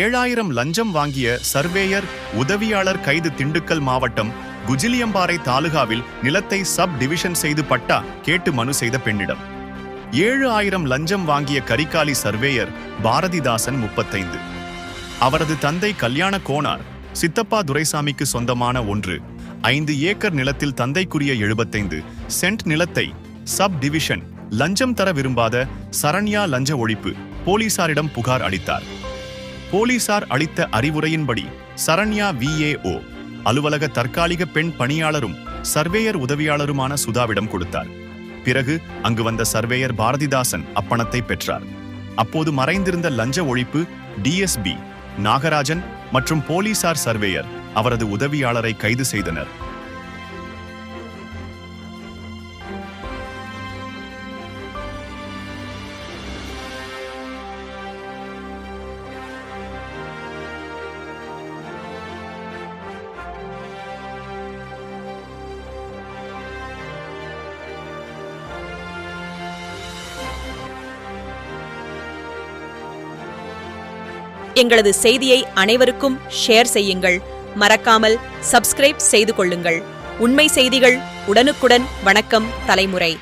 ஏழாயிரம் லஞ்சம் வாங்கிய சர்வேயர் உதவியாளர் கைது திண்டுக்கல் மாவட்டம் குஜிலியம்பாறை தாலுகாவில் நிலத்தை சப் டிவிஷன் செய்து பட்டா கேட்டு மனு செய்த பெண்ணிடம். ஏழு ஆயிரம் லஞ்சம் வாங்கிய கரிகாலி சர்வேயர் பாரதிதாசன் முப்பத்தைந்து. அவரது தந்தை கல்யாண கோனார் சித்தப்பா துரைசாமிக்கு சொந்தமான ஒன்று ஐந்து ஏக்கர் நிலத்தில் தந்தைக்குரிய எழுபத்தைந்து சென்ட் நிலத்தை சப் டிவிஷன் லஞ்சம் தர விரும்பாத சரண்யா லஞ்ச ஒழிப்பு போலீசாரிடம் புகார் அளித்தார். போலீசார் அளித்த அறிவுரையின்படி சரண்யா விஏஓ அலுவலக தற்காலிக பெண் பணியாளரும் சர்வேயர் உதவியாளருமான சுதாவிடம் கொடுத்தார். பிறகு அங்கு வந்த சர்வேயர் பாரதிதாசன் அப்பணத்தை பெற்றார். அப்போது மறைந்திருந்த லஞ்ச ஒழிப்பு டிஎஸ்பி நாகராஜன் மற்றும் போலீசார் சர்வேயர் அவரது உதவியாளரை கைது செய்தனர். எங்களது செய்தியை அனைவருக்கும் ஷேர் செய்யுங்கள். மறக்காமல் சப்ஸ்கிரைப் செய்து கொள்ளுங்கள். உண்மை செய்திகள் உடனுக்குடன் வணக்கம் தலைமுறை.